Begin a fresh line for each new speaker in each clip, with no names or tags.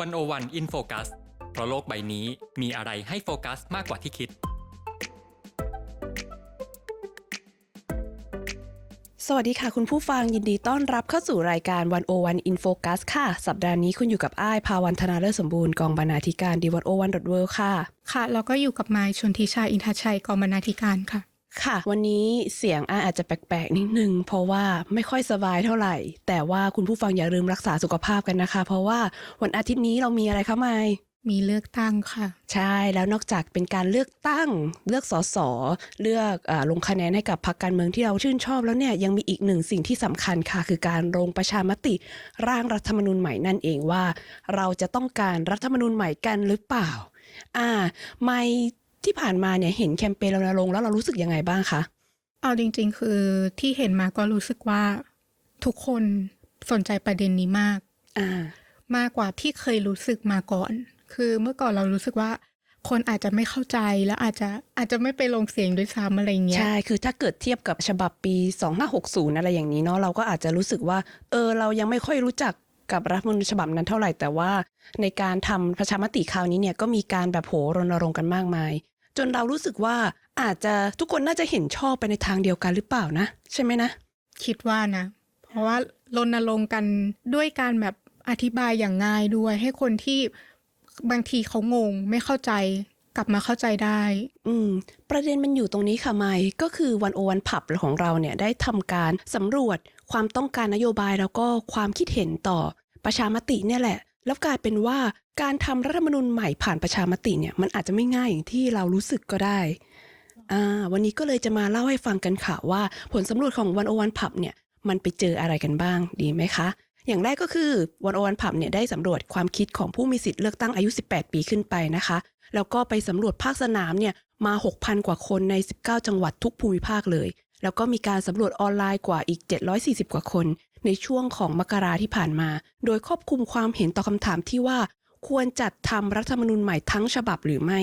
วันโอวันอินโฟกัสเพราะโลกใบนี้มีอะไรให้โฟกัสมากกว่าที่คิด
สวัสดีค่ะคุณผู้ฟังยินดีต้อนรับเข้าสู่รายการวันโอวันอินโฟกัสค่ะ สัปดาห์นี้คุณอยู่กับอ้ายภาวันธนาเลิศสมบูรณ์กองบรรณาธิการดีวันโอวันดอทเวค่ะ
ค่ะ แล้วก็อยู่กับไมายชนทิชาอินทชัยกองบรรณาธิการค่ะ
ค่ะ วันนี้เสียงอ้ายอาจจะแปลกๆนิดนึง เพราะว่าไม่ค่อยสบายเท่าไหร่ แต่ว่าคุณผู้ฟังอย่าลืมรักษาสุขภาพกันนะคะ เพราะว่าวันอาทิตย์นี้เรามีอะไรคะไมาย
มีเลือกตั้งค่ะ
ใช่แล้วนอกจากเป็นการเลือกตั้ง เลือกสสเลือกอาลงคะแนนให้กับพรรคการเมืองที่เราชื่นชอบแล้วเนี่ยยังมีอีกหนึ่งสิ่งที่สำคัญค่ะ คือการลงประชามติร่างรัฐธรรมนูญใหม่นั่นเองว่า เราจะต้องการรัฐธรรมนูญใหม่กันหรือเปล่า อ่า ไม่ ที่ผ่านมาเนี่ยเห็นแคมเปญรณรงค์แล้วเรารู้สึกยังไงบ้างคะ
เอาจริง ๆ คือที่เห็นมาก็รู้สึกว่าทุกคนสนใจประเด็นนี้มาก
อ่า
มากกว่าที่เคยรู้สึกมาก่อน คือเมื่อก่อนเรารู้สึกว่า คนอาจจะไม่เข้าใจแล้วอาจจะอาจจะไม่ไปลงเสียงด้วยซ้ำอะไรเงี้ย
ใช่คือถ้าเกิดเทียบกับฉบับปี 2560 อะไรอย่างนี้เนาะเราก็อาจจะรู้สึกว่า เออ เรายังไม่ค่อยรู้จักกับรัฐธรรมนูญฉบับนั้นเท่าไหร่แต่ว่า ในการทำประชามติคราวนี้เนี่ยก็มีการแบบโหรณรงค์กันมากมาย จนเรารู้สึกว่าอาจจะทุกคนน่าจะเห็นชอบไปในทางเดียวกันหรือเปล่านะ ใช่ไหมนะ
คิดว่านะ เพราะว่ารณรงค์กันด้วยการแบบอธิบายอย่างง่ายด้วย ให้คนที่บางทีเขางงไม่เข้าใจกลับมาเข้าใจได้
อืม ประเด็นมันอยู่ตรงนี้ค่ะไมค์ก็คือวันโอวันผับของเราเนี่ยได้ทำการสำรวจความต้องการนโยบายแล้วก็ความคิดเห็นต่อประชามติเนี่ยแหละ แล้วกลายเป็นว่าการทำรัฐธรรมนูญใหม่ผ่านประชามติเนี่ยมันอาจจะไม่ง่ายอย่างที่เรารู้สึกก็ได้อ่าวันนี้ก็เลยจะมาเล่าให้ฟังกันค่ะว่า ผลสำรวจของวันโอวันผับเนี่ยมันไปเจออะไรกันบ้างดีไหมคะ อย่างแรกก็คือวันโอวันผับเนี่ยได้สำรวจความคิดของผู้มีสิทธิ์เลือกตั้งอายุ 18 ปีขึ้นไปนะคะ แล้วก็ไปสำรวจภาคสนามเนี่ยมา 6,000 กว่าคนใน 19 จังหวัดทุกภูมิภาคเลย แล้วก็มีการสำรวจออนไลน์กว่าอีก 740 กว่าคน ในช่วงของมกราที่ผ่านมา โดยครอบคลุมความเห็นต่อคำถามที่ว่า ควรจัดทำรัฐธรรมนูญใหม่ทั้งฉบับหรือไม่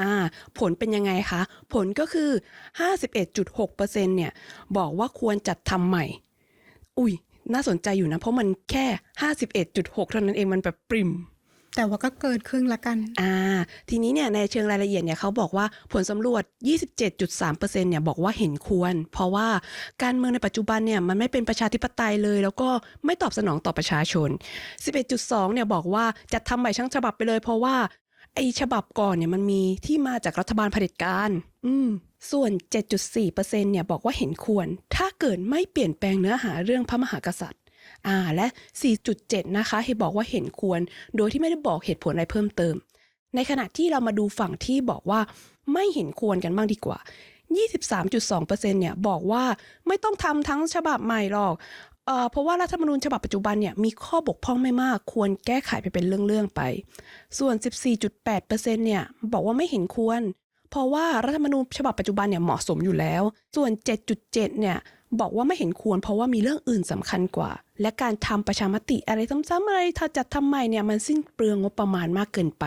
อ่าผลเป็นยังไงคะ ผลก็คือ 51.6%เนี่ยบอกว่าควรจัดทำใหม่ อุ้ย น่าสนใจอยู่นะ เพราะมันแค่ 51.6 เท่านั้นเองมันแบบปริม
แต่ว่าก็เกินครึ่งละกัน
อ่า ทีนี้เนี่ยในเชิงรายละเอียดเนี่ยเขาบอกว่าผลสำรวจ 27.3%เนี่ยบอกว่าเห็นควร เพราะว่าการเมืองในปัจจุบันเนี่ยมันไม่เป็นประชาธิปไตยเลย แล้วก็ไม่ตอบสนองต่อประชาชน 11.2 เนี่ยบอกว่าจะทำใหม่ทั้งฉบับไปเลย เพราะว่าไอ้ฉบับก่อนเนี่ยมันมีที่มาจากรัฐบาลเผด็จการ อืม ส่วน 7.4%เนี่ยบอกว่าเห็นควร ถ้าเกิดไม่เปลี่ยนแปลงเนื้อหาเรื่องพระมหากษัตริย์ อ่าและ 4.7 นะคะให้บอกว่าเห็นควร โดยที่ไม่ได้บอกเหตุผลอะไรเพิ่มเติม ในขณะที่เรามาดูฝั่งที่บอกว่าไม่เห็นควรกันบ้างดีกว่า 23.2%เนี่ยบอกว่าไม่ต้องทำทั้งฉบับใหม่หรอกเอเพราะว่ารัฐธรรมนูญฉบับปัจจุบันเนี่ยมีข้อบกพร่องไม่มาก ควรแก้ไขไปเป็นเรื่องๆไป ส่วน 14.8%เนี่ยบอกว่าไม่เห็นควร เพราะว่ารัฐธรรมนูญฉบับปัจจุบันเนี่ยเหมาะสมอยู่แล้ว ส่วน 7.7 เนี่ยบอกว่าไม่เห็นควร เพราะว่ามีเรื่องอื่นสำคัญกว่า และการทำประชามติอะไรซ้ำๆอะไรถ้าจัดทำใหม่เนี่ยมันสิ้นเปลืองงบประมาณมากเกินไป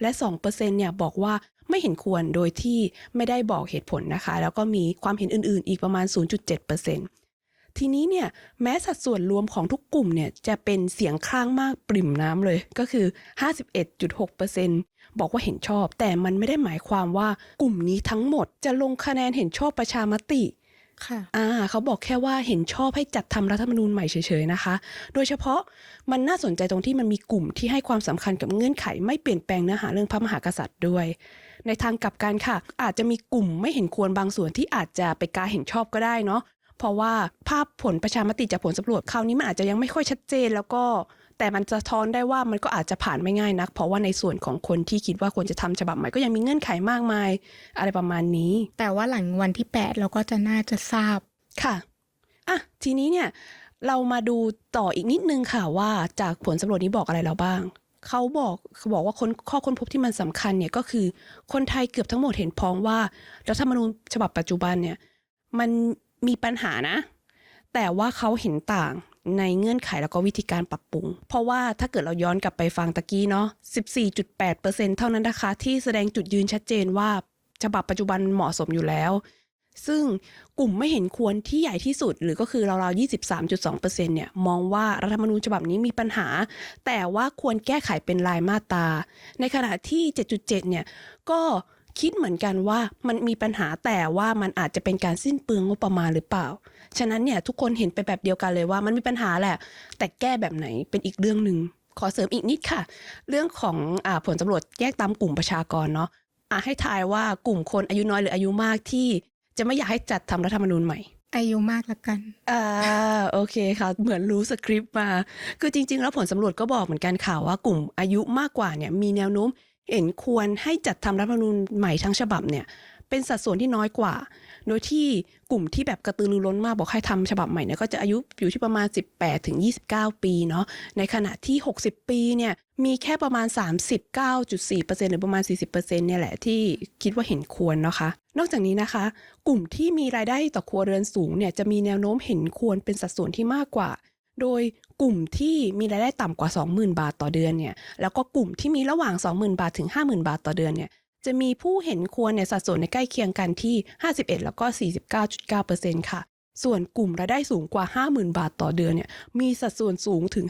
และ 2%เนี่ยบอกว่าไม่เห็นควรโดยที่ไม่ได้บอกเหตุผลนะคะ แล้วก็มีความเห็นอื่นๆ อีกประมาณ 0.7%ทีนี้เนี่ยแม้สัดส่วนรวมของทุกกลุ่มเนี่ยจะเป็นเสียงข้างมากปริ่มน้ำเลยก็คือ 51.6%บอกว่าเห็นชอบ แต่มันไม่ได้หมายความว่ากลุ่มนี้ทั้งหมดจะลงคะแนนเห็นชอบประชามติ
ค่ะ
อ่าเขาบอกแค่ว่าเห็นชอบให้จัดทำรัฐธรรมนูญใหม่เฉยๆนะคะ โดยเฉพาะมันน่าสนใจตรงที่มันมีกลุ่มที่ให้ความสำคัญกับเงื่อนไข ไม่เปลี่ยนแปลงเนื้อหาเรื่องพระมหากษัตริย์ด้วย ในทางกลับกันค่ะ อาจจะมีกลุ่มไม่เห็นควรบางส่วนที่อาจจะไปกาเห็นชอบก็ได้เนาะเพราะว่าภาพผลประชามติจากผลสำรวจคราวนี้มันอาจจะยังไม่ค่อยชัดเจน แล้วก็ แต่มันจะท้อนได้ว่ามันก็อาจจะผ่านไม่ง่ายนัก เพราะว่าในส่วนของคนที่คิดว่าควรจะทำฉบับใหม่ก็ยังมีเงื่อนไขมากมาย อะไรประมาณนี้
แต่ว่าหลังวันที่ 8 เราก็จะน่าจะทราบ
ค่ะอะทีนี้เนี่ยเรามาดูต่ออีกนิดนึงค่ะว่าจากผลสำรวจนี้บอกอะไรเราบ้าง เขาบอกเขาบอกว่าคนข้อค้นพบที่มันสำคัญเนี่ยก็คือคนไทยเกือบทั้งหมดเห็นพ้องว่ารัฐธรรมนูญฉบับปัจจุบันเนี่ยมันมีปัญหานะ แต่ว่าเขาเห็นต่าง ในเงื่อนไขแล้วก็วิธีการปรับปรุง เพราะว่าถ้าเกิดเราย้อนกลับไปฟังตะกี้เนาะ 14.8%เท่านั้นนะคะ ที่แสดงจุดยืนชัดเจนว่าฉบับปัจจุบันเหมาะสมอยู่แล้ว ซึ่งกลุ่มไม่เห็นควรที่ใหญ่ที่สุด หรือก็คือราวๆ 23.2%เนี่ยมองว่ารัฐธรรมนูญฉบับนี้มีปัญหา แต่ว่าควรแก้ไขเป็นรายมาตรา ในขณะที่ 7.7 เนี่ยก็คิดเหมือนกันว่ามันมีปัญหาแต่ว่ามันอาจจะเป็นการสิ้นเปลืองงบประมาณหรือเปล่า ฉะนั้นเนี่ยทุกคนเห็นไปแบบเดียวกันเลยว่ามันมีปัญหาแหละ แต่แก้แบบไหนเป็นอีกเรื่องหนึ่งขอเสริมอีกนิดค่ะ เรื่องของอาผลสำรวจแยกตามกลุ่มประชากรเนาะอะให้ทายว่ากลุ่มคนอายุน้อยหรืออายุมากที่จะไม่อยากให้จัดทำรัฐธรรมนูญใหม่
อายุมากละกัน
อ่าโอเคค่ะ เหมือนรู้สคริปต์มา คือจริง ๆ แล้วผลสำรวจก็บอกเหมือนกันค่ะว่ากลุ่มอายุมากกว่าเนี่ยมีแนวโน้มเห็นควรให้จัดทำรัฐธรรมนูญใหม่ทั้งฉบับเนี่ยเป็นสัดส่วนที่น้อยกว่า โดยที่กลุ่มที่แบบกระตือรือร้นมากบอกให้ทำฉบับใหม่เนี่ยก็จะอายุอยู่ที่ประมาณ 18ถึง29 ปีเนาะในขณะที่ 60 ปีเนี่ยมีแค่ประมาณ 39.4%หรือประมาณ 40%เนี่ยแหละที่คิดว่าเห็นควรนะคะ นอกจากนี้นะคะ กลุ่มที่มีรายได้ต่อครัวเรือนสูงเนี่ยจะมีแนวโน้มเห็นควรเป็นสัดส่วนที่มากกว่า โดยกลุ่มที่มีรายได้ต่ำกว่า 20,000 บาทต่อเดือนเนี่ยแล้วก็กลุ่มที่มีระหว่าง 20,000 บาทถึง 50,000 บาทต่อเดือนเนี่ย จะมีผู้เห็นควรในสัดส่วนในใกล้เคียงกันที่ 51 แล้วก็ 49.9%ค่ะ ส่วนกลุ่มรายได้สูงกว่า 50,000 บาทต่อเดือนเนี่ย มีสัดส่วนสูงถึง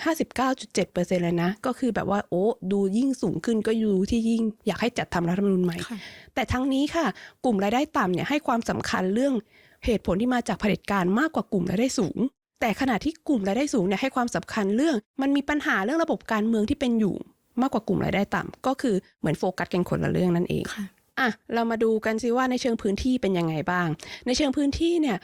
59.7%เลยนะ ก็คือแบบว่าโอ้ดูยิ่งสูงขึ้นก็ดูที่ยิ่งอยากให้จัดทำรัฐธรรมนูญใหม่
ค่ะ
แต่ทั้งนี้ค่ะ กลุ่มรายได้ต่ำเนี่ยให้ความสำคัญเรื่องเหตุผลที่มาจากเผด็จการมากกว่ากลุ่มรายได้สูง แต่ขณะที่กลุ่มรายได้สูงเนี่ยให้ความสำคัญเรื่อง มันมีปัญหาเรื่องระบบการเมืองที่เป็นอยู่ มากกว่ากลุ่มรายได้ต่ำก็คือเหมือนโฟกัสกันคนละเรื่องนั่นเอง
ค่ะ
อะเรามาดูกันสิว่าในเชิงพื้นที่เป็นยังไงบ้าง ในเชิงพื้นที่เนี่ย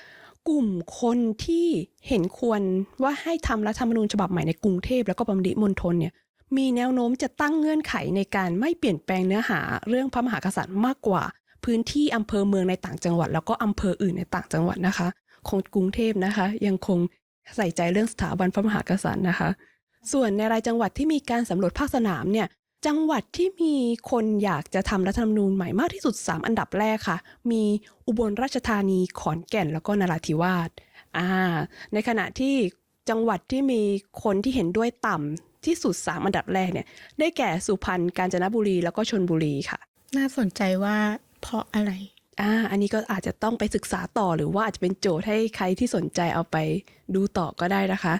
กลุ่มคนที่เห็นควรว่าให้ทำรัฐธรรมนูญฉบับใหม่ในกรุงเทพแล้วก็ปริมณฑลเนี่ยมีแนวโน้มจะตั้งเงื่อนไขในการไม่เปลี่ยนแปลงเนื้อหาเรื่องพระมหากษัตริย์มากกว่า พื้นที่อำเภอเมืองในต่างจังหวัด แล้วก็อำเภออื่นในต่างจังหวัดนะคะของกรุงเทพนะคะ ยังคงใส่ใจเรื่องสถาบันพระมหากษัตริย์นะคะ ส่วนในรายจังหวัดที่มีการสำรวจภาคสนามเนี่ยจังหวัดที่มีคนอยากจะทำรัฐธรรมนูญใหม่มากที่สุด 3 อันดับแรกค่ะ มีอุบลราชธานีขอนแก่นแล้วก็นราธิวาสอ่าในขณะที่จังหวัดที่มีคนที่เห็นด้วยต่ำที่สุด 3 อันดับแรกเนี่ย ได้แก่สุพรรณกาญจนบุรีแล้วก็ชนบุรีค่ะ
น่าสนใจว่าเพราะอะไร
อ่า อันนี้ก็อาจจะต้องไปศึกษาต่อหรือว่าอาจจะเป็นโจทย์ให้ใครที่สนใจเอาไปดูต่อก็ได้นะคะ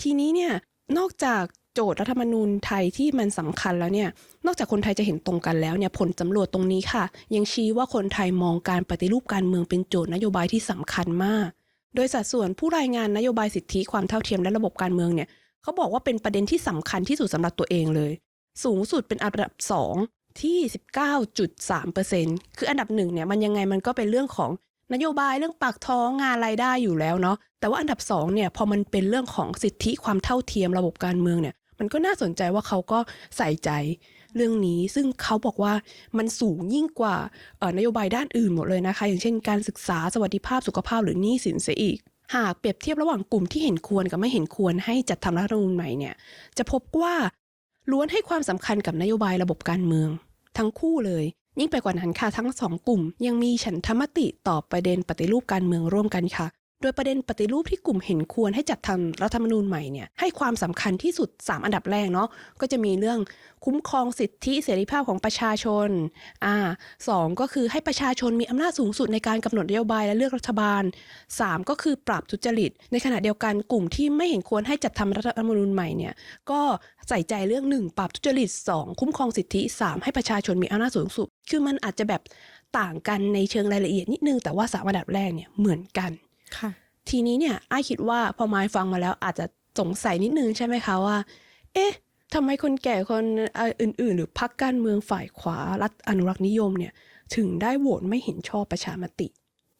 ทีนี้เนี่ย นอกจากโจทย์รัฐธรรมนูญไทยที่มันสำคัญแล้วเนี่ย นอกจากคนไทยจะเห็นตรงกันแล้วเนี่ยผลสำรวจตรงนี้ค่ะ ยังชี้ว่าคนไทยมองการปฏิรูปการเมืองเป็นโจทย์นโยบายที่สำคัญมาก โดยสัดส่วนผู้รายงานนโยบายสิทธิความเท่าเทียมและระบบการเมืองเนี่ยเขาบอกว่าเป็นประเด็นที่สำคัญที่สุดสำหรับตัวเองเลย สูงสุดเป็นอันดับ 2 ที่ 19.3%คืออันดับหนึ่งเนี่ยมันยังไงมันก็เป็นเรื่องของ นโยบายเรื่องปากท้องงานรายได้อยู่แล้วเนาะแต่ว่าอันดับสองเนี่ยพอมันเป็นเรื่องของสิทธิความเท่าเทียมระบบการเมืองเนี่ยมันก็น่าสนใจว่าเขาก็ใส่ใจเรื่องนี้ซึ่งเขาบอกว่ามันสูงยิ่งกว่านโยบายด้านอื่นหมดเลยนะคะ อย่างเช่นการศึกษาสวัสดิภาพสุขภาพหรือหนี้สินเสียอีก หากเปรียบเทียบระหว่างกลุ่มที่เห็นควรกับไม่เห็นควรให้จัดทำรัฐธรรมนูญใหม่เนี่ยจะพบว่าล้วนให้ความสำคัญกับนโยบายระบบการเมือง ทั้งคู่เลย ยิ่งไปกว่านั้นค่ะทั้งสองกลุ่ม ยังมีฉันทมติต่อประเด็นปฏิรูปการเมืองร่วมกันค่ะ โดยประเด็นปฏิรูปที่กลุ่มเห็นควรให้จัดทำรัฐธรรมนูญใหม่เนี่ยให้ความสำคัญที่สุด 3 อันดับแรกเนาะก็จะมีเรื่องคุ้มครองสิทธิเสรีภาพของประชาชนอ่าสองก็คือให้ประชาชนมีอำนาจสูงสุดในการกำหนดนโยบายและเลือกรัฐบาล 3 ก็คือปราบทุจริต ในขณะเดียวกันกลุ่มที่ไม่เห็นควรให้จัดทำรัฐธรรมนูญใหม่เนี่ยก็ใส่ใจเรื่องหนึ่งปราบทุจริต 2 คุ้มครองสิทธิ 3 ให้ประชาชนมีอำนาจสูงสุด คือมันอาจจะแบบต่างกันในเชิงรายละเอียดนิดนึง แต่ว่าสามอันดับแรกเนี่ยเหมือนกัน ทีนี้เนี่ยอ้ายคิดว่าพอไม้ฟังมาแล้วอาจจะสงสัยนิดนึงใช่ไหมคะว่า เอ๊ะทำไมคนแก่คนเอ่ออื่น ๆ หรือพรรคการเมืองฝ่ายขวารัฐอนุรักษ์นิยมเนี่ย ถึงได้โหวตไม่เห็นชอบประชามติ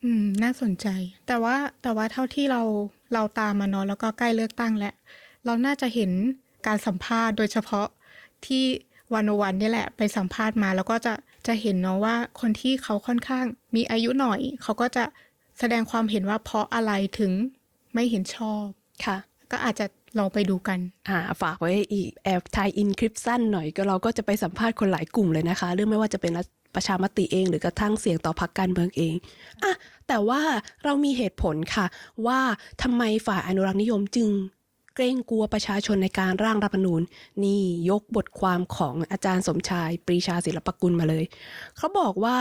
อืม น่าสนใจ แต่ว่าแต่ว่าเท่าที่เราเราตามมาเนาะแล้วก็ใกล้เลือกตั้งแล้วเราน่าจะเห็นการสัมภาษณ์โดยเฉพาะที่วันวันนี่แหละ ไปสัมภาษณ์มาแล้วก็จะจะเห็นเนาะว่าคนที่เขาค่อนข้างมีอายุหน่อย เขาก็จะ แสดงความเห็นว่าเพราะอะไรถึงไม่เห็นชอบ
ค่ะ
ก็อาจจะลองไปดูกัน
อ่าฝากไว้อีกแอบทายอินคลิปสั้นหน่อยก็เราก็จะไปสัมภาษณ์คนหลายกลุ่มเลยนะคะ เรื่องไม่ว่าจะเป็นรัฐประชามติเอง หรือกระทั่งเสียงต่อพรรคการเมืองเองอะแต่ว่าเรามีเหตุผลค่ะ ว่าทำไมฝ่ายอนุรักษ์นิยมจึง เกรงกลัวประชาชนในการร่างรัฐธรรมนูญ นี่ยกบทความของอาจารย์สมชาย ปรีชาศิลปกุลมาเลย เขาบอกว่า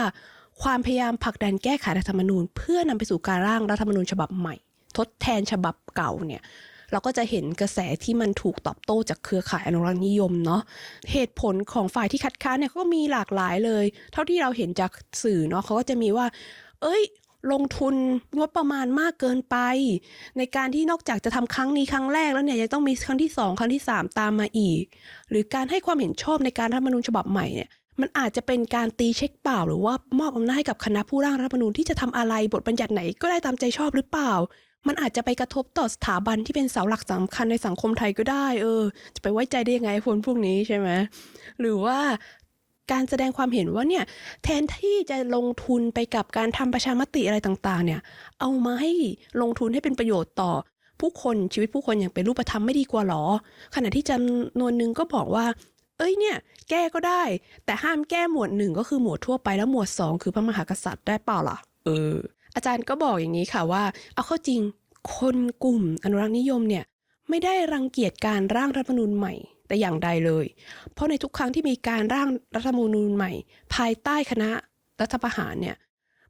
ความพยายามผลักดันแก้ไขรัฐธรรมนูญ เพื่อนำไปสู่การร่างรัฐธรรมนูญฉบับใหม่ ทดแทนฉบับเก่าเนี่ยเราก็จะเห็นกระแสที่มันถูกตอบโต้จากเครือข่ายอนุรักษ์นิยมเนาะเหตุผลของฝ่ายที่คัดค้านเนี่ยก็มีหลากหลายเลย เท่าที่เราเห็นจากสื่อเนาะเขาก็จะมีว่า เอ้ย ลงทุนงบประมาณมากเกินไป ในการที่นอกจากจะทำครั้งนี้ครั้งแรกแล้วเนี่ยยังต้องมีครั้งที่สองครั้งที่สามตามมาอีก หรือการให้ความเห็นชอบในการรัฐธรรมนูญฉบับใหม่เนี่ย มันอาจจะเป็นการตีเช็คเปล่า หรือว่ามอบอำนาจให้กับคณะผู้ร่างรัฐธรรมนูญที่จะทำอะไรบทบัญญัติไหนก็ได้ตามใจชอบหรือเปล่า มันอาจจะไปกระทบต่อสถาบันที่เป็นเสาหลักสำคัญในสังคมไทยก็ได้ เออ จะไปไว้ใจได้ยังไงคนพวกนี้ใช่ไหมหรือว่าการแสดงความเห็นว่าเนี่ยแทนที่จะลงทุนไปกับการทำประชามติอะไรต่างๆ เนี่ย เอามาให้ลงทุนให้เป็นประโยชน์ต่อผู้คนชีวิตผู้คนอย่างเป็นรูปธรรมไม่ดีกว่าหรอ ขณะที่จำนวนหนึ่งก็บอกว่า เอ้ยเนี่ย แก้ก็ได้ แต่ห้ามแก้หมวดหนึ่งก็คือหมวดทั่วไปแล้วหมวดสองคือพระมหากษัตริย์ได้เปล่าล่ะเออ อาจารย์ก็บอกอย่างนี้ค่ะว่า เอาเข้าจริงคนกลุ่มอนุรักษ์นิยมเนี่ยไม่ได้รังเกียจการร่างรัฐธรรมนูญใหม่แต่อย่างใดเลย เพราะในทุกครั้งที่มีการร่างรัฐธรรมนูญใหม่ ภายใต้คณะรัฐประหารเนี่ย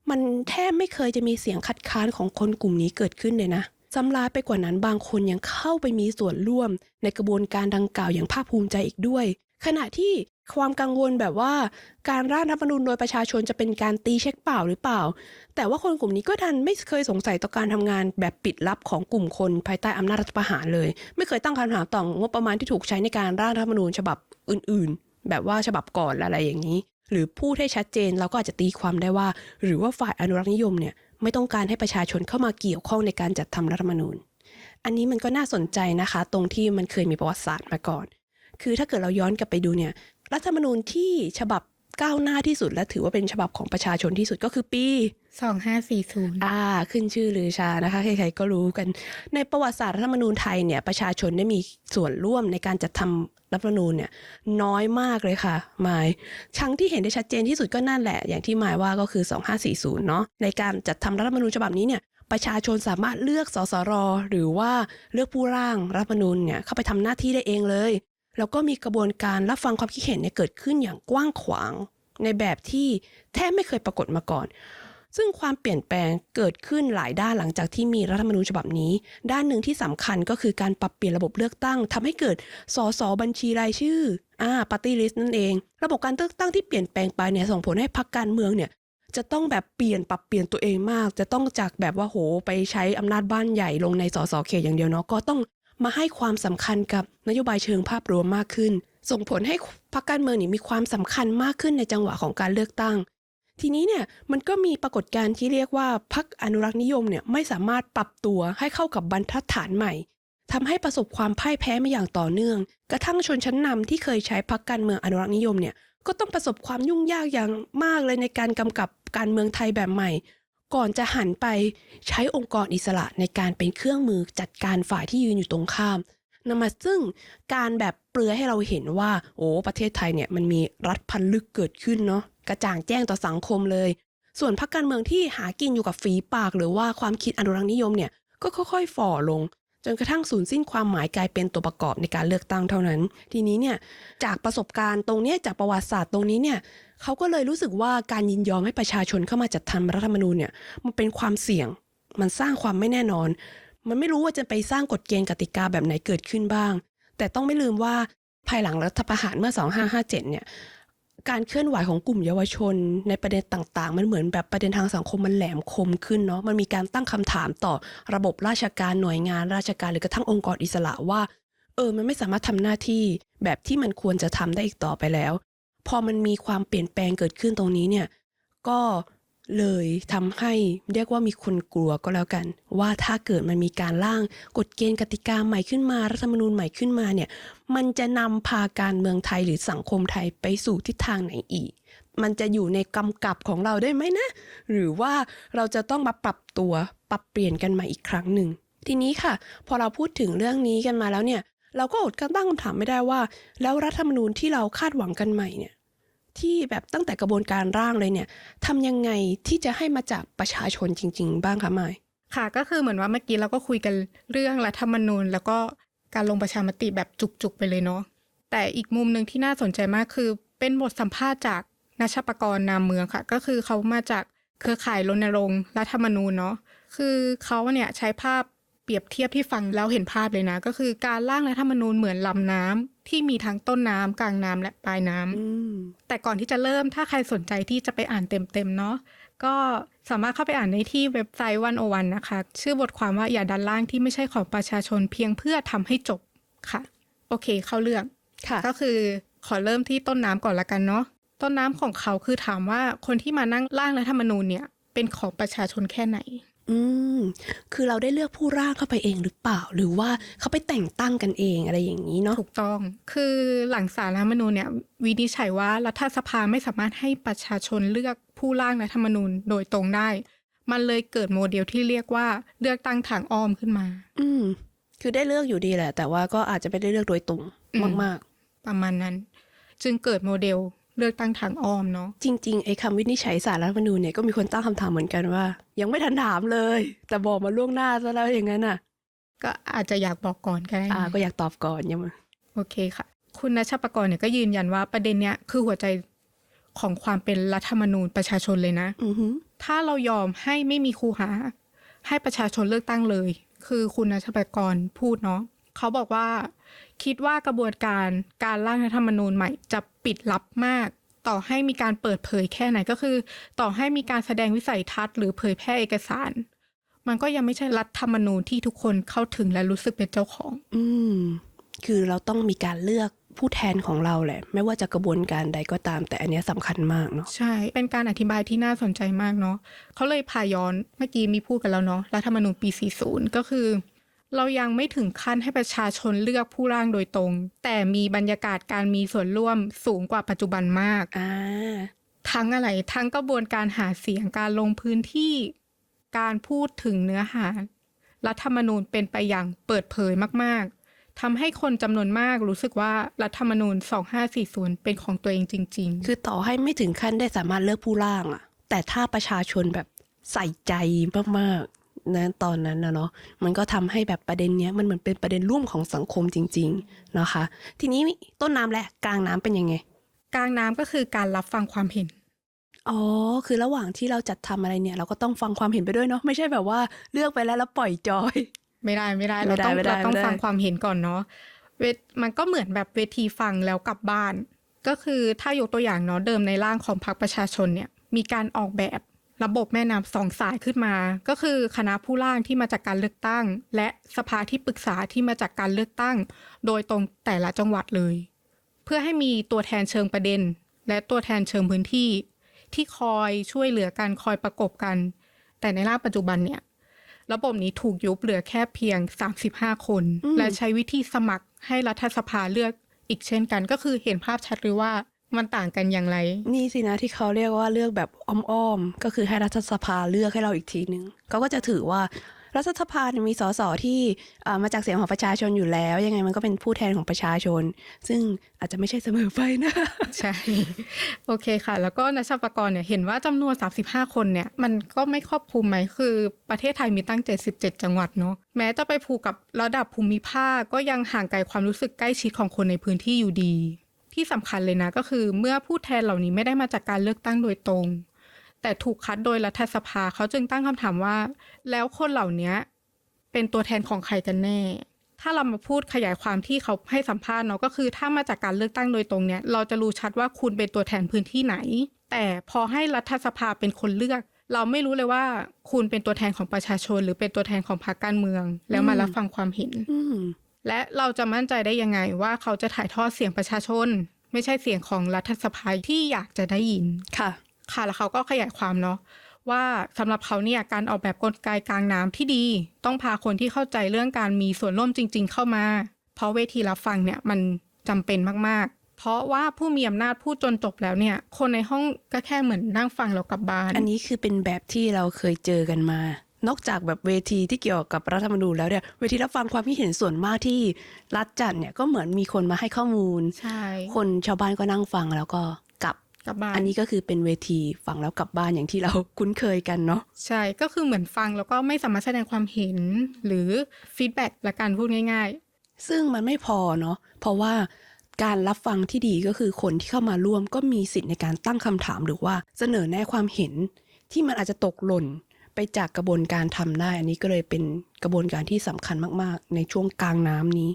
มันแทบไม่เคยจะมีเสียงคัดค้านของคนกลุ่มนี้เกิดขึ้นเลยนะจำลายไปกว่านั้นบางคนยังเข้าไปมีส่วนร่วมในกระบวนการดังกล่าวอย่างภาคภูมิใจอีกด้วย ขณะที่ความกังวลแบบว่า การร่างรัฐธรรมนูญโดยประชาชนจะเป็นการตีเช็คเปล่าหรือเปล่า แต่ว่าคนกลุ่มนี้ก็ดันไม่เคยสงสัยต่อการทำงานแบบปิดลับของกลุ่มคนภายใต้อำนาจรัฐประหารเลย ไม่เคยตั้งคำถามต่องบประมาณที่ถูกใช้ในการร่างรัฐธรรมนูญฉบับอื่น ๆ แบบว่าฉบับก่อนอะไรอย่างนี้ หรือพูดให้ชัดเจนเราก็อาจจะตีความได้ว่า หรือว่าฝ่ายอนุรักษ์นิยมเนี่ยไม่ต้องการให้ประชาชนเข้ามาเกี่ยวข้องในการจัดทำรัฐธรรมนูญ อันนี้มันก็น่าสนใจนะคะ ตรงที่มันเคยมีประวัติศาสตร์มาก่อน คือถ้าเกิดเราย้อนกลับไปดูเนี่ยรัฐธรรมนูญที่ฉบับก้าวหน้าที่สุด และถือว่าเป็นฉบับของประชาชนที่สุดก็คือปี
2540
อ่า ขึ้นชื่อลือชานะคะใครๆก็รู้กัน ในประวัติศาสตร์รัฐธรรมนูญไทยเนี่ยประชาชนได้มีส่วนร่วมในการจัดทำรัฐธรรมนูญเนี่ยน้อยมากเลยค่ะหมายครั้งที่เห็นได้ชัดเจนที่สุดก็นั่นแหละ อย่างที่หมายว่าก็คือ 2540 เนาะในการจัดทำรัฐธรรมนูญฉบับนี้เนี่ยประชาชนสามารถเลือกสสร หรือว่าเลือกผู้ร่างรัฐธรรมนูญเนี่ยเข้าไปทำหน้าที่ได้เองเลย แล้วก็มีกระบวนการรับฟังความคิดเห็นเนี่ยเกิดขึ้นอย่างกว้างขวาง ในแบบที่แทบไม่เคยปรากฏมาก่อน ซึ่งความเปลี่ยนแปลงเกิดขึ้นหลายด้านหลังจากที่มีรัฐธรรมนูญฉบับนี้ ด้านหนึ่งที่สำคัญก็คือการปรับเปลี่ยนระบบเลือกตั้งทำให้เกิดสสบัญชีรายชื่ออ่าปาร์ตี้ลิสต์นั่นเอง ระบบการเลือกตั้งที่เปลี่ยนแปลงไปเนี่ยส่งผลให้พรรคการเมืองเนี่ยจะต้องแบบเปลี่ยนปรับเปลี่ยนตัวเองมาก จะต้องจากแบบว่าโหไปใช้อำนาจบ้านใหญ่ลงในสสเขตอย่างเดียวเนาะก็ต้อง มาให้ความสำคัญกับนโยบายเชิงภาพรวมมากขึ้น ส่งผลให้พรรคการเมืองนี่มีความสำคัญมากขึ้นในจังหวะของการเลือกตั้ง ทีนี้เนี่ยมันก็มีปรากฏการณ์ที่เรียกว่าพรรคอนุรักษ์นิยมเนี่ยไม่สามารถปรับตัวให้เข้ากับบรรทัดฐานใหม่ทำให้ประสบความพ่ายแพ้มาอย่างต่อเนื่อง กระทั่งชนชั้นนำที่เคยใช้พรรคการเมืองอนุรักษ์นิยมเนี่ยก็ต้องประสบความยุ่งยากอย่างมากเลยในการกำกับการเมืองไทยแบบใหม่ ก่อนจะหันไปใช้องค์กรอิสระในการเป็นเครื่องมือจัดการฝ่ายที่ยืนอยู่ตรงข้ามนำมาซึ่งการแบบเปลือยให้เราเห็นว่า โอ้ประเทศไทยเนี่ยมันมีรัฐพันลึกเกิดขึ้นเนาะกระจ่างแจ้งต่อสังคมเลย ส่วนพรรคการเมืองที่หากินอยู่กับฝีปาก หรือว่าความคิดอนุรักษ์นิยมเนี่ยก็ค่อยๆ ฝ่อลง จนกระทั่งสูญสิ้นความหมายกลายเป็นตัวประกอบในการเลือกตั้งเท่านั้น ทีนี้เนี่ยจากประสบการณ์ตรงนี้จากประวัติศาสตร์ตรงนี้เนี่ยเขาก็เลยรู้สึกว่าการยินยอมให้ประชาชนเข้ามาจัดทำรัฐธรรมนูญเนี่ยมันเป็นความเสี่ยง มันสร้างความไม่แน่นอน มันไม่รู้ว่าจะไปสร้างกฎเกณฑ์กติกาแบบไหนเกิดขึ้นบ้าง แต่ต้องไม่ลืมว่าภายหลังรัฐประหารเมื่อ 2557 เนี่ย การเคลื่อนไหวของกลุ่มเยาวชน ในประเด็นต่างๆ มันเหมือนแบบประเด็นทางสังคมมันแหลมคมขึ้นเนาะมันมีการตั้งคำถามต่อระบบราชการหน่วยงาน ราชการหรือกระทั่งองค์กรอิสระว่า เออมันไม่สามารถทำหน้าที่แบบที่มันควรจะทำได้อีกต่อไปแล้ว พอมันมีความเปลี่ยนแปลงเกิดขึ้นตรงนี้เนี่ยก็ เลยทำให้เรียกว่ามีคนกลัวก็แล้วกัน ว่าถ้าเกิดมันมีการร่างกฎเกณฑ์กติกาใหม่ขึ้นมารัฐธรรมนูญใหม่ขึ้นมาเนี่ยมันจะนำพาการเมืองไทยหรือสังคมไทยไปสู่ทิศทางไหนอีก มันจะอยู่ในกำกับของเราได้ไหมนะ หรือว่าเราจะต้องมาปรับตัวปรับเปลี่ยนกันใหม่อีกครั้งหนึ่งทีนี้ค่ะ พอเราพูดถึงเรื่องนี้กันมาแล้วเนี่ย เราก็อดตั้งคำถามไม่ได้ว่า แล้วรัฐธรรมนูญที่เราคาดหวังกันใหม่เนี่ย ที่แบบตั้งแต่กระบวนการร่างเลยเนี่ยทำยังไงที่จะให้มาจากประชาชนจริง ๆ บ้างคะมาย
ค่ะก็คือเหมือนว่าเมื่อกี้เราก็คุยกันเรื่องรัฐธรรมนูญ แล้วก็การลงประชามติแบบจุกๆไปเลยเนาะแต่อีกมุมหนึ่งที่น่าสนใจมากคือ เป็นบทสัมภาษณ์จากนัชปกรณ์นามเมืองค่ะ ก็คือเขามาจากเครือข่ายรณรงค์รัฐธรรมนูญเนาะคือเขาเนี่ยใช้ภาพ เปรียบเทียบที่ฟังแล้วเห็นภาพเลยนะ ก็คือการร่างรัฐธรรมนูญเหมือนลำน้ำที่มีทั้งต้นน้ำกลางน้ำและปลายน้ำ
อืม
แต่ก่อนที่จะเริ่มถ้าใครสนใจที่จะไปอ่านเต็มๆเนาะก็สามารถเข้าไปอ่านได้ที่เว็บไซต์วันโอวันนะคะ ชื่อบทความว่าอย่าดันล่างที่ไม่ใช่ของประชาชนเพียงเพื่อทำให้จบค่ะ โอเคเข้าเรื่อง
ค่ะ
ก็คือขอเริ่มที่ต้นน้ำก่อนละกันเนาะต้นน้ำของเขาคือถามว่าคนที่มานั่งร่างรัฐธรรมนูญเนี่ยเป็นของประชาชนแค่ไหน
อืม คือเราได้เลือกผู้ร่างเข้าไปเองหรือเปล่า หรือว่าเขาไปแต่งตั้งกันเองอะไรอย่างนี้เนาะ
ถูกต้อง คือหลังสารรัฐธรรมนูญเนี่ยวินิจฉัยว่ารัฐสภาไม่สามารถให้ประชาชนเลือกผู้ร่างรัฐธรรมนูญโดยตรงได้ มันเลยเกิดโมเดลที่เรียกว่าเลือกตั้งทางอ้อมขึ้นมา
อืม คือได้เลือกอยู่ดีแหละ แต่ว่าก็อาจจะไม่ได้เลือกโดยตรง
อืม
มาก
ประมาณนั้น จึงเกิดโมเดล เลือกตั้งทางอ้อมเนาะ
ๆจริงๆไอ้คำวินิจฉัยสารรัฐธรรมนูญเนี่ยก็มีคนตั้งคำถามเหมือนกันว่า ยังไม่ทันถามเลย แต่บอกมาล่วงหน้าซะแล้วอย่างนั้นอะ
ก็อาจจะอยากบอกก่อนก็ได้นะ
อ่าก็อยากตอบก่อนยังไง
โอเคค่ะ คุณนัชปกรณ์เนี่ยก็ยืนยันว่าประเด็นเนี้ยคือหัวใจของความเป็นรัฐธรรมนูญประชาชนเลยนะ
อือหือ
ถ้าเรายอมให้ไม่มีคูหา ให้ประชาชนเลือกตั้งเลย คือคุณนัชปกรณ์พูดเนาะเขาบอกว่า คิดว่ากระบวนการการร่างรัฐธรรมนูญใหม่จะปิดลับมาก ต่อให้มีการเปิดเผยแค่ไหนก็คือ ต่อให้มีการแสดงวิสัยทัศน์หรือเผยแพร่เอกสาร มันก็ยังไม่ใช่รัฐธรรมนูญที่ทุกคนเข้าถึงและรู้สึกเป็นเจ้าของ
อืม คือเราต้องมีการเลือกผู้แทนของเราแหละ ไม่ว่าจะกระบวนการใดก็ตาม แต่อันเนี้ยสำคัญมากเนาะ
ใช่ เป็นการอธิบายที่น่าสนใจมากเนาะเขาเลยพาย้อนเมื่อกี้มีพูดกันแล้วเนาะรัฐธรรมนูญปี 40 ก็คือ เรายังไม่ถึงขั้นให้ประชาชนเลือกผู้ร่างโดยตรง แต่มีบรรยากาศการมีส่วนร่วมสูงกว่าปัจจุบันมาก
อ่า
ทั้งอะไร ทั้งกระบวนการหาเสียงการลงพื้นที่ การพูดถึงเนื้อหา รัฐธรรมนูญเป็นไปอย่างเปิดเผยมาก ๆทำให้คนจำนวนมากรู้สึกว่ารัฐธรรมนูญ 2540 เป็นของตัวเองจริง ๆ
คือต่อให้ไม่ถึงขั้นได้สามารถเลือกผู้ร่างอะแต่ถ้าประชาชนแบบใส่ใจมาก ๆ นะตอนนั้นนะเนาะมันก็ทำให้แบบประเด็นเนี้ยมันเหมือนเป็นประเด็นร่วมของสังคมจริงๆนะคะ ทีนี้ต้นน้ำและกลางน้ำเป็นยังไง
กลางน้ำก็คือการรับฟังความเห็น
อ๋อ คือระหว่างที่เราจัดทำอะไรเนี่ย เราก็ต้องฟังความเห็นไปด้วยเนาะไม่ใช่แบบว่าเลือกไปแล้วแล้วปล่อยจอย
ไม่ได้ไม่ได้
ไม่
เรา
ได้
ต้อง
ไม่ได้
เราต้อง
ไม่ได้
ฟังความเห็นก่อนเนาะเวทมันก็เหมือนแบบเวทีฟังแล้วกลับบ้าน ก็คือถ้ายกตัวอย่างเนาะเดิมในร่างของพรรคประชาชนเนี่ยมีการออกแบบ ระบบแม่น้ำสองสายขึ้นมา ก็คือคณะผู้ร่างที่มาจากการเลือกตั้ง และสภาที่ปรึกษาที่มาจากการเลือกตั้ง โดยตรงแต่ละจังหวัดเลย เพื่อให้มีตัวแทนเชิงประเด็น และตัวแทนเชิงพื้นที่ ที่คอยช่วยเหลือกันคอยประกบกัน แต่ในร่างปัจจุบันเนี่ยระบบนี้ถูกยุบเหลือแค่เพียง 35 คน
อืม
และใช้วิธีสมัครให้รัฐสภาเลือกอีกเช่นกัน ก็คือเห็นภาพชัดเลยว่า มันต่างกันอย่างไร
นี่สินะที่เขาเรียกว่าเลือกแบบอ้อมๆก็คือให้รัฐสภาเลือกให้เราอีกทีนึงเขาก็จะถือว่ารัฐสภาเนี่ยมีสสที่อ่ามาจากเสียงของประชาชนอยู่แล้ว ยังไงมันก็เป็นผู้แทนของประชาชน ซึ่งอาจจะไม่ใช่เสมอไปนะ
ใช่ โอเคค่ะ แล้วก็นัชปกรเนี่ยเห็นว่าจำนวน 35 คนเนี่ย มันก็ไม่ครอบคลุมไหมคือประเทศไทยมีตั้ง 77 จังหวัดเนาะแม้จะไปผูกกับระดับภูมิภาคก็ยังห่างไกลความรู้สึกใกล้ชิดของคนในพื้นที่อยู่ดี ที่สำคัญเลยนะก็คือเมื่อผู้แทนเหล่านี้ไม่ได้มาจากการเลือกตั้งโดยตรง แต่ถูกคัดโดยรัฐสภาเขาจึงตั้งคำถามว่า แล้วคนเหล่านี้เป็นตัวแทนของใครกันแน่ ถ้าเรามาพูดขยายความที่เขาให้สัมภาษณ์เนาะก็คือ ถ้ามาจากการเลือกตั้งโดยตรงเนี่ย เราจะรู้ชัดว่าคุณเป็นตัวแทนพื้นที่ไหน แต่พอให้รัฐสภาเป็นคนเลือก เราไม่รู้เลยว่า คุณเป็นตัวแทนของประชาชน หรือเป็นตัวแทนของพรรคการเมือง แล้วมารับฟังความเห็น
อื
และเราจะมั่นใจได้ยังไงว่าเขาจะถ่ายทอดเสียงประชาชน ไม่ใช่เสียงของรัฐสภาที่อยากจะได้ยิน
ค่ะ
ค่ะแล้วเขาก็ขยายความเนาะว่าสำหรับเขาเนี่ยการออกแบบกลไกกลางน้ำที่ดี ต้องพาคนที่เข้าใจเรื่องการมีส่วนร่วมจริง ๆ เข้ามา เพราะเวทีรับฟังเนี่ยมันจำเป็นมากๆ เพราะว่าผู้มีอำนาจพูดจนจบแล้วเนี่ย คนในห้องก็แค่เหมือนนั่งฟังแล้วกลับบ้าน
อันนี้คือเป็นแบบที่เราเคยเจอกันมา นอกจากแบบเวทีที่เกี่ยวกับรัฐธรรมนูญแล้วเนี่ยเวทีรับฟังความคิดเห็นส่วนมากที่รัฐจัดเนี่ยก็เหมือนมีคนมาให้ข้อมูล
ใช่
คนชาวบ้านก็นั่งฟังแล้วก็กลับ
กลับบ้าน
อันนี้ก็คือเป็นเวทีฟังแล้วกลับบ้านอย่างที่เราคุ้นเคยกันเนาะ
ใช่ก็คือเหมือนฟังแล้วก็ไม่สามารถแสดงความเห็นหรือฟีดแบ็กละกันพูดง่าย
ซึ่งมันไม่พอเนาะเพราะว่าการรับฟังที่ดีก็คือคนที่เข้ามาร่วมก็มีสิทธิ์ในการตั้งคำถามหรือว่าเสนอแนะความเห็นที่มันอาจจะตกหล่น ไปจากกระบวนการทำได้ อันนี้ก็เลยเป็นกระบวนการที่สำคัญมาก ๆ ในช่วงกลางน้ำนี้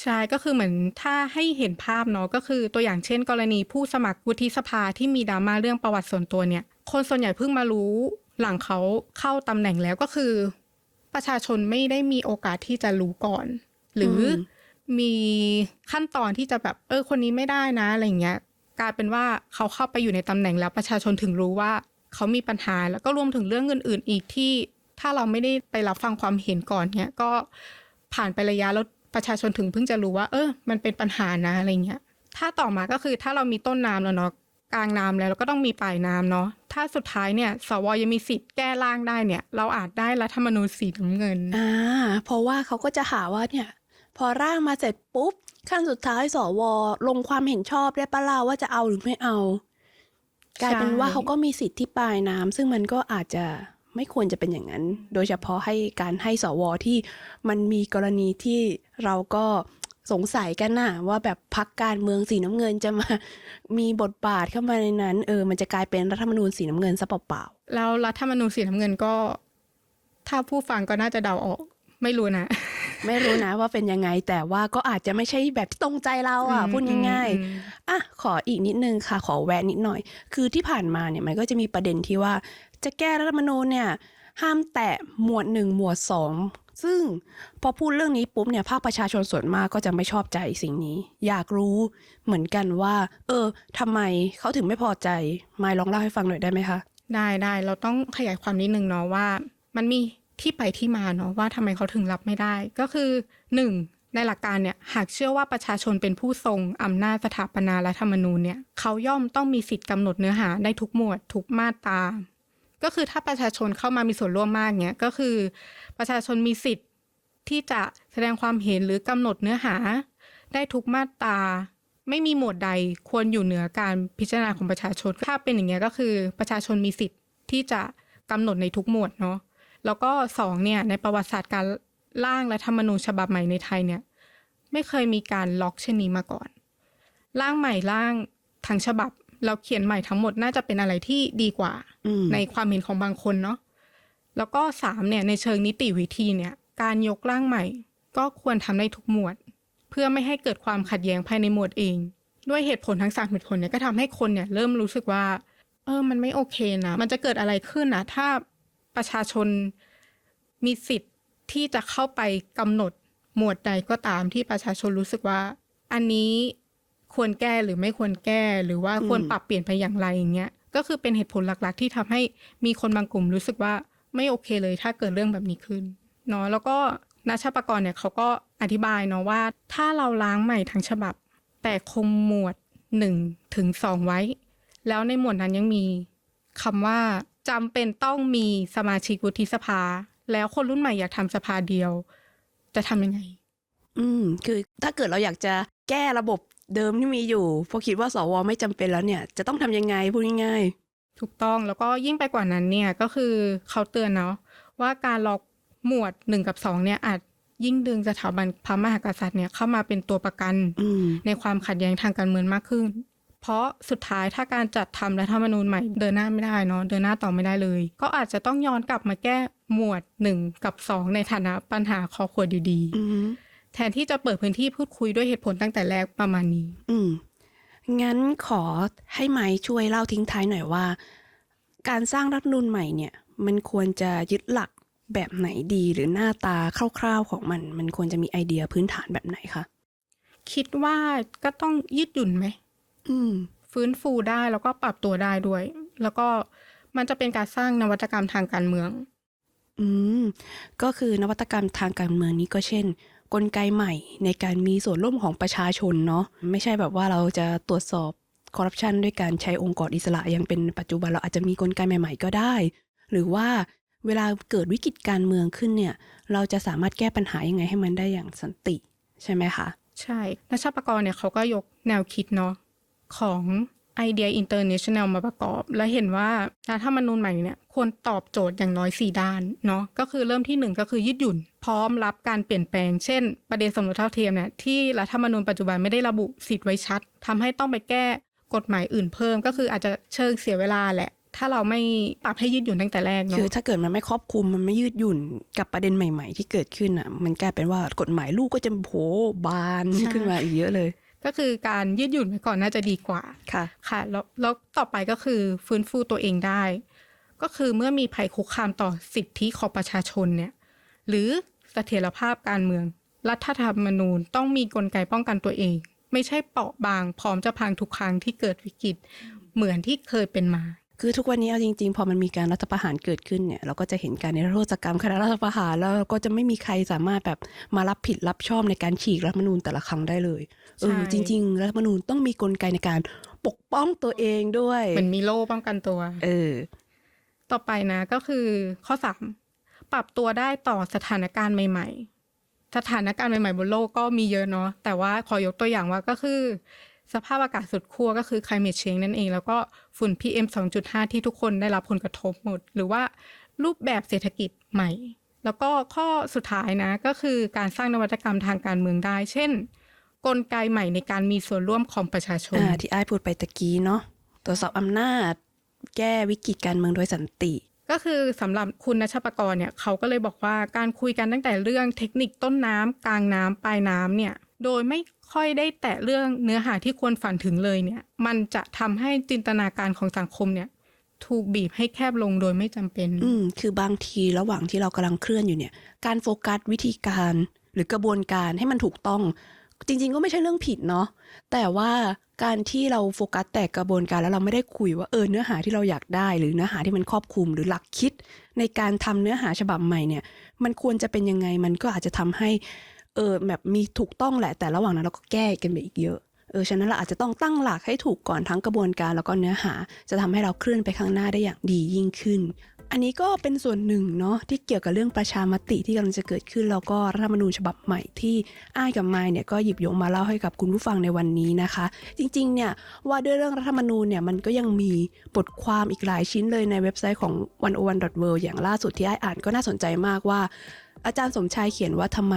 ใช่ก็คือเหมือนถ้าให้เห็นภาพเนาะก็คือตัวอย่างเช่น กรณีผู้สมัครวุฒิสภาที่มีดราม่าเรื่องประวัติส่วนตัวเนี่ย คนส่วนใหญ่เพิ่งมารู้หลังเขาเข้าตำแหน่งแล้วก็คือ ประชาชนไม่ได้มีโอกาสที่จะรู้ก่อน หรืออ
ม
มีขั้นตอนที่จะแบบเออคนนี้ไม่ได้นะอะไรอย่างเงี้ยกลายเป็นว่าเขาเข้าไปอยู่ในตำแหน่งแล้วประชาชนถึงรู้ว่า เขามีปัญหาแล้วก็รวมถึงเรื่องอื่น ๆ อีกที่ถ้าเราไม่ได้ไปรับฟังความเห็นก่อนเนี่ยก็ผ่านไประยะแล้วประชาชนถึงเพิ่งจะรู้ว่า เออ มันเป็นปัญหานะอะไรเงี้ย ถ้าต่อมาก็คือถ้าเรามีต้นน้ำแล้วเนาะกลางน้ำแล้วเราก็ต้องมีปลายน้ำเนาะถ้าสุดท้ายเนี่ยสวยังมีสิทธิ์แก้ร่างได้เนี่ย เราอาจได้รัฐธรรมนูญสีน้ำเงิน
อ่าเพราะว่าเขาก็จะหาว่าเนี่ย พอร่างมาเสร็จปุ๊บขั้นสุดท้ายสวลงความเห็นชอบได้ปะล่าว่าจะเอาหรือไม่เอา กลายเป็นว่าเขาก็มีสิทธิ์ที่ปลายน้ำซึ่งมันก็อาจจะไม่ควรจะเป็นอย่างนั้น โดยเฉพาะให้การให้สวที่มันมีกรณีที่เราก็สงสัยกันน่ะว่าแบบพักการเมืองสีน้ำเงินจะมามีบทบาทเข้ามาในนั้น เออ มันจะกลายเป็นรัฐธรรมนูญสีน้ำเงินซะเปล่าๆ
แล้วรัฐธรรมนูญสีน้ำเงินก็ ถ้าผู้ฟังก็น่าจะเดาออก ไม่รู้นะ
ไม่รู้นะว่าเป็นยังไงแต่ว่าก็อาจจะไม่ใช่แบบที่ตรงใจเราอะพูดง่าย
อืม
ๆอะขออีกนิดนึงค่ะ ขอแวะนิดหน่อย คือที่ผ่านมาเนี่ยมันก็จะมีประเด็นที่ว่า จะแก้รัฐธรรมนูญเนี่ย ห้ามแตะหมวดหนึ่งหมวดสองซึ่งพอพูดเรื่องนี้ปุ๊บเนี่ยภาคประชาชนส่วนมากก็จะไม่ชอบใจสิ่งนี้ อยากรู้เหมือนกันว่า เออทำไมเขาถึงไม่พอใจมายลองเล่าให้ฟังหน่อยได้ไหมคะ
ได้ได้เราต้องขยายความนิดนึงเนาะว่า มันมี ที่ไปที่มาเนาะว่าทำไมเขาถึงรับไม่ได้ ก็คือหนึ่งในหลักการเนี่ยหากเชื่อว่าประชาชนเป็นผู้ทรงอำนาจสถาปนารัฐธรรมนูญเนี่ยเขาย่อมต้องมีสิทธิ์กำหนดเนื้อหาได้ทุกหมวดทุกมาตราก็คือถ้าประชาชนเข้ามามีส่วนร่วมมากเนี่ยก็คือ ประชาชนมีสิทธิ์ที่จะแสดงความเห็นหรือกำหนดเนื้อหา ได้ทุกมาตราไม่มีหมวดใดควรอยู่เหนือการพิจารณาของประชาชน ถ้าเป็นอย่างเงี้ยก็คือ ประชาชนมีสิทธิ์ที่จะกำหนดในทุกหมวดเนาะ แล้วก็สองเนี่ยในประวัติศาสตร์การร่างและธรรมนูญฉบับใหม่ในไทยเนี่ยไม่เคยมีการล็อกเช่นนี้มาก่อน ร่างใหม่ร่างทั้งฉบับ เราเขียนใหม่ทั้งหมดน่าจะเป็นอะไรที่ดีกว่า
อืม
ในความเห็นของบางคนเนาะแล้วก็สามเนี่ยในเชิงนิติวิธีเนี่ยการยกร่างใหม่ ก็ควรทำได้ทุกหมวด เพื่อไม่ให้เกิดความขัดแย้งภายในหมวดเอง ด้วยเหตุผลทั้งสามเหตุผลเนี่ยก็ทำให้คนเนี่ยเริ่มรู้สึกว่า เออมันไม่โอเคนะมันจะเกิดอะไรขึ้นนะถ้า ประชาชนมีสิทธิ์ที่จะเข้าไปกำหนดหมวดใดก็ตามที่ประชาชนรู้สึกว่า อันนี้ควรแก้หรือไม่ควรแก้หรือว่าควรปรับเปลี่ยนไปอย่างไรอย่างเงี้ยก็คือเป็นเหตุผลหลัก ๆ ที่ทำให้มีคนบางกลุ่มรู้สึกว่าไม่โอเคเลยถ้าเกิดเรื่องแบบนี้ขึ้นเนาะแล้วก็นัชชาปกรเนี่ยเขาก็อธิบายเนาะว่า ถ้าเราล้างใหม่ทั้งฉบับ แต่คงหมวดหนึ่งถึงสองไว้ แล้วในหมวดนั้นยังมีคำว่า จำเป็นต้องมีสมาชิกวุฒิสภา แล้วคนรุ่นใหม่อยากทำสภาเดียว จะทำยังไง
อืม คือถ้าเกิดเราอยากจะแก้ระบบเดิมที่มีอยู่เพราะคิดว่าสวไม่จำเป็นแล้วเนี่ย จะต้องทำยังไงพูดง่าย
ถูกต้องแล้วก็ยิ่งไปกว่านั้นเนี่ยก็คือเขาเตือนเนาะว่าการล็อกหมวดหนึ่งกับสองเนี่ยอาจยิ่งดึงสถาบันพระมหากษัตริย์เนี่ยเข้ามาเป็นตัวประกัน
ๆอืม
ในความขัดแย้งทางการเมืองมากขึ้น เพราะสุดท้ายถ้าการจัดทำรัฐธรรมนูญใหม่เดินหน้าไม่ได้เนาะเดินหน้าต่อไม่ได้เลย ก็อาจจะต้องย้อนกลับมาแก้หมวดหนึ่งกับสองในฐานะปัญหาคอขวดอยู่ดี
อืม
แทนที่จะเปิดพื้นที่พูดคุยด้วยเหตุผลตั้งแต่แรกประมาณนี้
อืมงั้นขอให้ไม้ช่วยเล่าทิ้งท้ายหน่อยว่า การสร้างรัฐธรรมนูญใหม่เนี่ย มันควรจะยึดหลักแบบไหนดีหรือหน้าตาคร่าวๆของมัน มันควรจะมีไอเดียพื้นฐานแบบไหนคะ
คิดว่าก็ต้องยืดหยุ่นไหม
อืม
ฟื้นฟูได้แล้วก็ปรับตัวได้ด้วย แล้วก็มันจะเป็นการสร้างนวัตกรรมทางการเมือง
อืม ก็คือนวัตกรรมทางการเมืองนี้ก็เช่น กลไกใหม่ในการมีส่วนร่วมของประชาชนเนาะไม่ใช่แบบว่าเราจะตรวจสอบคอร์รัปชันด้วยการใช้องค์กรอิสระอย่างเป็นปัจจุบันเราอาจจะมีกลไกใหม่ ๆ ก็ได้ หรือว่าเวลาเกิดวิกฤตการเมืองขึ้นเนี่ย เราจะสามารถแก้ปัญหายังไงให้มันได้อย่างสันติ ใช่ไหมคะ
ใช่นักชาปกรเนี่ยเขาก็ยกแนวคิดเนาะ ของไอเดีย international มาประกอบ และเห็นว่ารัฐธรรมนูญใหม่เนี่ยควรตอบโจทย์อย่างน้อย 4 ด้านเนาะก็คือเริ่มที่ 1 ก็คือยืดหยุ่น พร้อมรับการเปลี่ยนแปลง เช่น ประเด็นสมรสเท่าเทียมเนี่ยที่รัฐธรรมนูญปัจจุบันไม่ได้ระบุสิทธิ์ไว้ชัดทำให้ต้องไปแก้กฎหมายอื่นเพิ่ม ก็คืออาจจะเชิงเสียเวลาแหละ ถ้าเราไม่ปรับให้ยืดหยุ่นตั้งแต่แรกเนาะ
คือถ้าเกิดมันไม่ครอบคลุมมันไม่ยืดหยุ่นกับประเด็นใหม่ ๆ ที่เกิดขึ้นอะมันกลายเป็นว่ากฎหมายลูกก็จะโผบานขึ้นมาอีกเยอะเลย
ก็คือการยืดหยุ่นไว้ก่อนน่าจะดีกว่า
ค่ะ
ค่ะแล้วแล้วต่อไปก็คือฟื้นฟูตัวเองได้ ก็คือเมื่อมีภัยคุกคามต่อสิทธิของประชาชนเนี่ย หรือเสถียรภาพการเมือง รัฐธรรมนูญต้องมีกลไกป้องกันตัวเอง ไม่ใช่เปราะบางพร้อมจะพังทุกครั้งที่เกิดวิกฤตเหมือนที่เคยเป็นมา
คือทุกวันนี้เอาจริงๆ พอมันมีการรัฐประหารเกิดขึ้นเนี่ยเราก็จะเห็นการนิรโทษกรรมคณะรัฐประหารแล้วเราก็จะไม่มีใครสามารถแบบมารับผิดรับชอบในการฉีกรัฐธรรมนูญแต่ละครั้งได้เลยเออ
ใช่
จริง ๆ รัฐธรรมนูญต้องมีกลไกในการปกป้องตัวเองด้วย
เหมือนมีโล่ป้องกันตัว
เออ
ต่อไปนะก็คือข้อสามปรับตัวได้ต่อสถานการณ์ใหม่ ๆ สถานการณ์ใหม่ๆบนโลกก็มีเยอะเนาะแต่ว่าขอยกตัวอย่างว่าก็คือ สภาพอากาศสุดขั้วก็คือ climate change นั่นเอง แล้วก็ฝุ่น PM 2.5 ที่ทุกคนได้รับผลกระทบหมด หรือว่ารูปแบบเศรษฐกิจใหม่ แล้วก็ข้อสุดท้ายนะก็คือการสร้างนวัตกรรมทางการเมืองได้ เช่น กลไกใหม่ในการมีส่วนร่วมของประชาชน
อ่าที่ไอ้ายพูดไปตะกี้เนาะตรวจสอบอำนาจ แก้วิกฤตการเมืองโดยสันติ
ก็คือสำหรับคุณนัชปกรเนี่ยเขาก็เลยบอกว่าการคุยกันตั้งแต่เรื่องเทคนิคต้นน้ำกลางน้ำปลายน้ำเนี่ยโดยไม่ ค่อยได้แตะเรื่องเนื้อหาที่ควรฝันถึงเลยเนี่ย มันจะทำให้จินตนาการของสังคมเนี่ย ถูกบีบให้แคบลงโดยไม่จำเป็น
อืมคือบางทีระหว่างที่เรากำลังเคลื่อนอยู่เนี่ย การโฟกัสวิธีการหรือกระบวนการให้มันถูกต้อง จริง ๆ ก็ไม่ใช่เรื่องผิดเนาะแต่ว่าการที่เราโฟกัสแต่กระบวนการแล้วเราไม่ได้คุยว่าเออเนื้อหาที่เราอยากได้ หรือเนื้อหาที่มันครอบคลุมหรือหลักคิด ในการทำเนื้อหาฉบับใหม่เนี่ย มันควรจะเป็นยังไงมันก็อาจจะทำให้ เออแบบมีถูกต้องแหละ แต่ระหว่างนั้นเราก็แก้กันไปอีกเยอะเออฉะนั้นเราอาจจะต้องตั้งหลักให้ถูกก่อนทั้งกระบวนการแล้วก็เนื้อหา จะทำให้เราเคลื่อนไปข้างหน้าได้อย่างดียิ่งขึ้น อันนี้ก็เป็นส่วนหนึ่งเนาะที่เกี่ยวกับเรื่องประชามติที่กำลังจะเกิดขึ้น แล้วก็รัฐธรรมนูญฉบับใหม่ที่อ้ายกับไมายเนี่ยก็หยิบยกมาเล่าให้กับคุณผู้ฟังในวันนี้นะคะ จริงๆเนี่ยว่าด้วยเรื่องรัฐธรรมนูญเนี่ยมันก็ยังมีบทความอีกหลายชิ้นเลยในเว็บไซต์ของ 1 0 1 w o r l d อย่างล่าสุดที่อ้ายอ่านก็น่าสนใจมากว่าอาจารย์สมชายเขียนว่าทำไม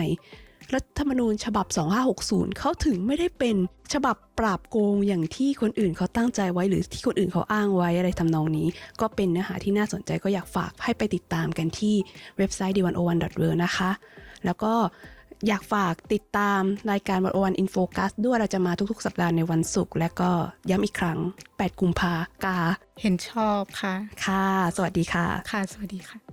รัฐธรรมนูญฉบับ 2560 เขาถึงไม่ได้เป็นฉบับปราบโกงอย่างที่คนอื่นเขาตั้งใจไว้ หรือที่คนอื่นเขาอ้างไว้อะไรทำนองนี้ ก็เป็นเนื้อหาที่น่าสนใจก็อยากฝากให้ไปติดตามกันที่เว็บไซต์ d 1 0 1 w o r l d นะคะ แล้วก็อยากฝากติดตามรายการวันโอวันอินโฟกัสด้วยเราจะมาทุกๆ สัปดาห์ในวันศุกร์และก็ย้ำอีกครั้ง 8 กุมภากา
เห็นชอบค่ะ
ค่ะ สวัสดีค่ะ
ค่ะ สวัสดีค่ะ